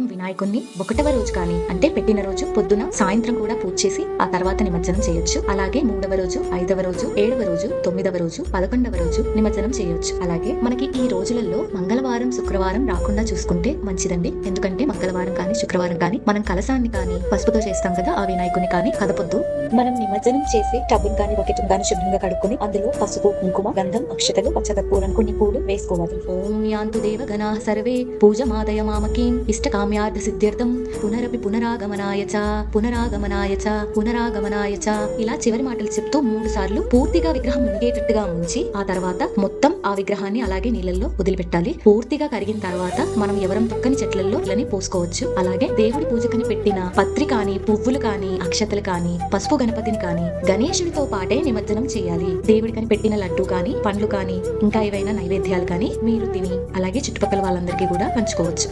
మనం వినాయకుడిని ఒకటవ రోజు కానీ అంటే పెట్టిన రోజు పొద్దున సాయంత్రం కూడా పూజ చేసి ఆ తర్వాత నిమజ్జనం చేయొచ్చు. అలాగే మూడవ రోజు ఐదవ రోజు ఏడవ రోజు తొమ్మిదవ రోజు పదకొండవ రోజు నిమజ్జనం చేయొచ్చు. అలాగే మనకి ఈ రోజులలో మంగళవారం శుక్రవారం రాకుండా చూసుకుంటే మంచిదండి. ఎందుకంటే మంగళవారం కానీ శుక్రవారం కానీ మనం కలసాన్ని కానీ పసుపుతో చేస్తాం కదా ఆ వినాయకుని కానీ కదపొద్దు. మనం నిమజ్జనం చేసి టబ్బును కానీ బకెట్ కానీ శుభ్రంగా కడుక్కుని అందులో పసుపు కుంకుమ గంధం అక్షతలు పచ్చకర్పూరం కొన్ని పూలు వేసుకోవాలి. ఓం యాంతు దేవగణా సర్వే. పూజమాదయ మామకీం. ఇష్టకామ్యార్థ సిద్ధ్యర్థం. పునరపి పునరాగమనాయ చ. పునరాగమనాయ చ. పునరాగమనాయ చ. ఇలా చివరి మాటలు చెప్తూ మూడు సార్లు పూర్తిగా విగ్రహం మునిగేటట్టుగా ఉంచి ఆ తర్వాత మొత్తం ఆ విగ్రహాన్ని అలాగే నీళ్ళల్లో వదిలిపెట్టాలి. పూర్తిగా కరిగిన తర్వాత మనం ఎవరం తొక్కని చెట్లలో ఇళ్ళని పోసుకోవచ్చు. అలాగే దేవుడి పూజకని పెట్టిన పత్రి కానీ పువ్వులు కానీ అక్షతలు కానీ పసుపు గణపతిని కానీ గణేశుడితో పాటే నిమజ్జనం చేయాలి. దేవుడికని పెట్టిన లడ్డు కానీ పండ్లు కానీ ఇంకా ఏవైనా నైవేద్యాలు కానీ మీరు తిని అలాగే చుట్టుపక్కల వాళ్ళందరికీ కూడా పంచుకోవచ్చు.